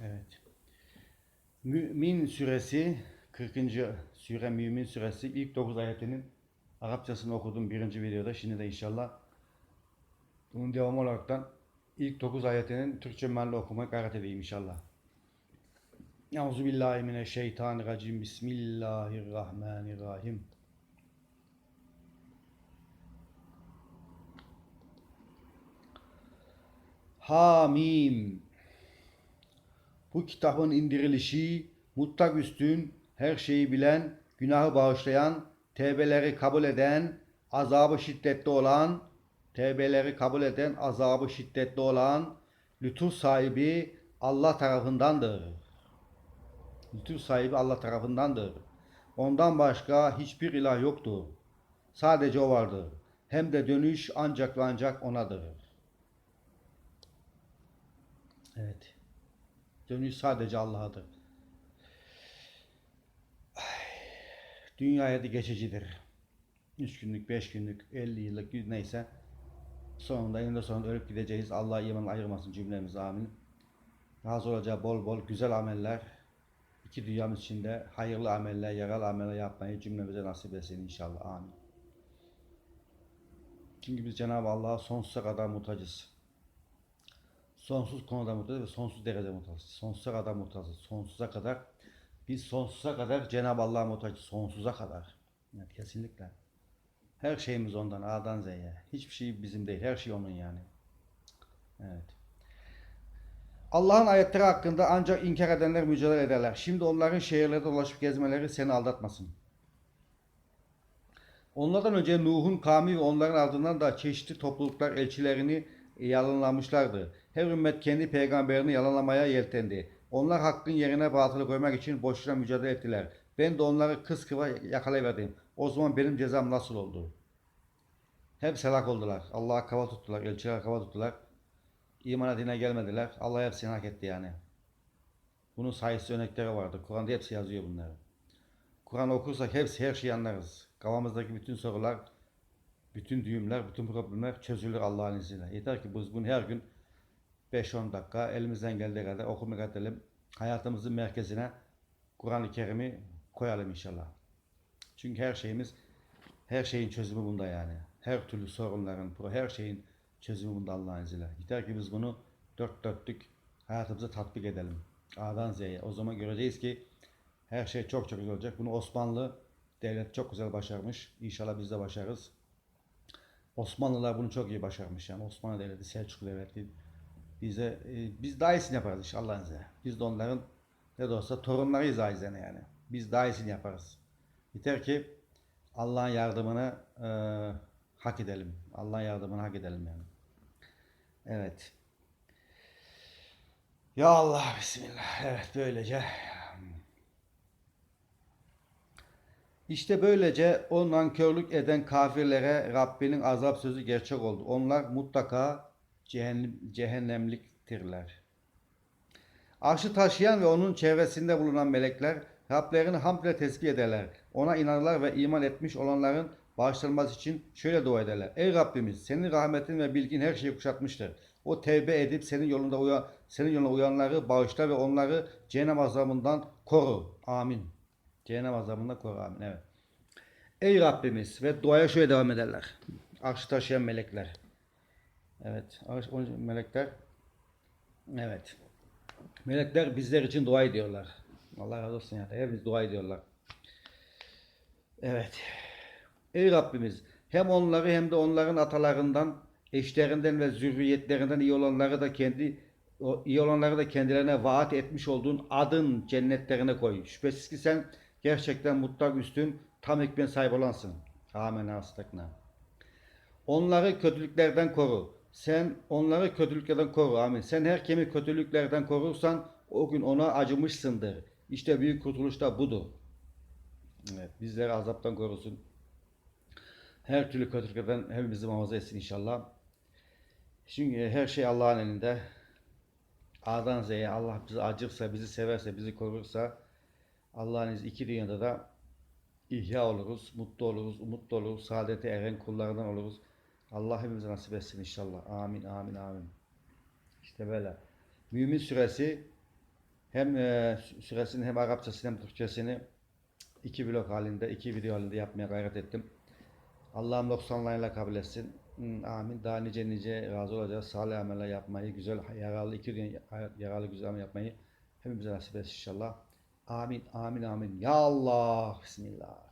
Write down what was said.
Evet. Mümin suresi 40. sure Mümin suresi ilk 9 ayetinin Arapçasını okudum birinci videoda. Şimdi de inşallah bunun devamı olaraktan ilk 9 ayetinin Türkçe mealini okumaya gayret edeyim inşallah. Euzubillahimineşşeytanirracim. Bismillahirrahmanirrahim. Hamim. Bu kitabın indirilişi mutlak üstün, her şeyi bilen, günahı bağışlayan, tevbeleri kabul eden, azabı şiddetli olan, tevbeleri kabul eden, azabı şiddetli olan, lütuf sahibi Allah tarafındandır. Lütuf sahibi Allah tarafındandır. Ondan başka hiçbir ilah yoktur. Sadece o vardır. Hem de dönüş ancak ve ancak onadır. Evet. Dönüş sadece Allah'adır. Ay, Dünya hayatı geçicidir. 3 günlük, 5 günlük, 50 yıllık neyse sonunda eninde sonunda ölüp gideceğiz. Allah iman ayırmasın cümlemiz amin. Razı olacağı bol bol güzel ameller iki dünyamız içinde hayırlı ameller, yararlı ameller yapmayı cümlemize nasip etsin inşallah. Amin. Çünkü biz Cenab-ı Allah'a sonsuza kadar muhtacız. Sonsuz konuda muhtacız ve sonsuz derecede muhtacız. Sonsuza kadar muhtacız. Sonsuza kadar biz sonsuza kadar Cenab-ı Allah'a muhtacız. Sonsuza kadar. Evet, kesinlikle. Her şeyimiz ondan A'dan Z'ye. Hiçbir şey bizim değil. Her şey onun yani. Evet. Allah'ın ayetleri hakkında ancak inkar edenler mücadele ederler. Şimdi onların şehirlerde dolaşıp gezmeleri seni aldatmasın. Onlardan önce Nuh'un kavmi ve onların ardından da çeşitli topluluklar elçilerini yalanlamışlardı. Her ümmet kendi peygamberini yalanlamaya yeltendi. Onlar hakkın yerine batılı koymak için boşuna mücadele ettiler. Ben de onları kız kıva yakalayıverdim. O zaman benim cezam nasıl oldu? Hep helak oldular. Allah'a kava tuttular. Elçiler kava tuttular. İmana dine gelmediler. Allah hepsini hak etti yani. Bunun sayısı örnekleri vardı. Kur'an'da hepsi yazıyor bunları. Kur'an okursak hepsi her şeyi anlarız. Kafamızdaki bütün sorular, bütün düğümler, bütün problemler çözülür Allah'ın izniyle. Yeter ki biz bunu her gün 5-10 dakika elimizden geldiği kadar okumaya edelim. Hayatımızın merkezine Kur'an-ı Kerim'i koyalım inşallah. Çünkü her şeyimiz, her şeyin çözümü bunda yani. Her türlü sorunların, her şeyin çözümü bunda Allah'ın izniyle. Yeter ki biz bunu dört dörtlük hayatımıza tatbik edelim. A'dan Z'ye. O zaman göreceğiz ki her şey çok çok güzel olacak. Bunu Osmanlı devlet çok güzel başarmış. İnşallah biz de başarırız. Osmanlılar bunu çok iyi başarmış yani. Osmanlı devleti, Selçuklu devleti. Bize, e, biz daha iyisini yaparız inşallah izniyle. Biz de onların ne de olsa torunlarıyız aizene yani. Biz daha iyisini yaparız. Yeter ki Allah'ın yardımını e, hak edelim. Allah'ın yardımını hak edelim yani. Evet. Ya Allah Bismillah. Evet böylece. İşte böylece o nankörlük eden kafirlere Rabbinin azap sözü gerçek oldu. Onlar mutlaka cehennem, cehennemliktirler. Arşı taşıyan ve onun çevresinde bulunan melekler Rablerini hamdle tesbih ederler. Ona inanırlar ve iman etmiş olanların bağışlanması için şöyle dua ederler. Ey Rabbimiz senin rahmetin ve bilgin her şeyi kuşatmıştır. O tevbe edip senin yolunda uyan, senin yoluna uyanları bağışla ve onları cehennem azabından koru. Amin. Cehennem azabından koru. Amin. Evet. Ey Rabbimiz ve duaya şöyle devam ederler. Arşı taşıyan melekler. Evet. Melekler Evet. Melekler bizler için dua ediyorlar. Allah razı olsun ya. Hepimiz dua ediyorlar. Evet. Ey Rabbimiz hem onları hem de onların atalarından, eşlerinden ve zürriyetlerinden iyi olanları da kendi iyi olanları da kendilerine vaat etmiş olduğun adın cennetlerine koy. Şüphesiz ki sen gerçekten mutlak üstün, tam hikmet sahibi olansın. Amin. Onları kötülüklerden koru. Sen onları kötülüklerden koru. Amin. Sen her kimi kötülüklerden korursan o gün ona acımışsındır. İşte büyük kurtuluş da budur. Evet, bizleri azaptan korusun. Her türlü kötülüklerden hepimizi muhafaza etsin inşallah. Çünkü her şey Allah'ın elinde. A'dan Z'ye Allah bizi acırsa, bizi severse, bizi korursa Allah'ın izniyle iki dünyada da ihya oluruz, mutlu oluruz, umutlu oluruz, saadete eren kullarından oluruz. Allah hepimize nasip etsin inşallah. Amin, amin, amin. İşte böyle. Mümin suresi hem e, süresini hem Arapçasını hem Türkçesini iki blok halinde, iki video halinde yapmaya gayret ettim. Allah'ım 90'larıyla kabul etsin. Hmm, Amin. Daha nice nice razı olacağız. Salih ameller yapmayı, güzel, yararlı, iki gün yararlı güzel amel yapmayı hepimize nasip etsin inşallah. Amin, amin, amin. Ya Allah. Bismillah.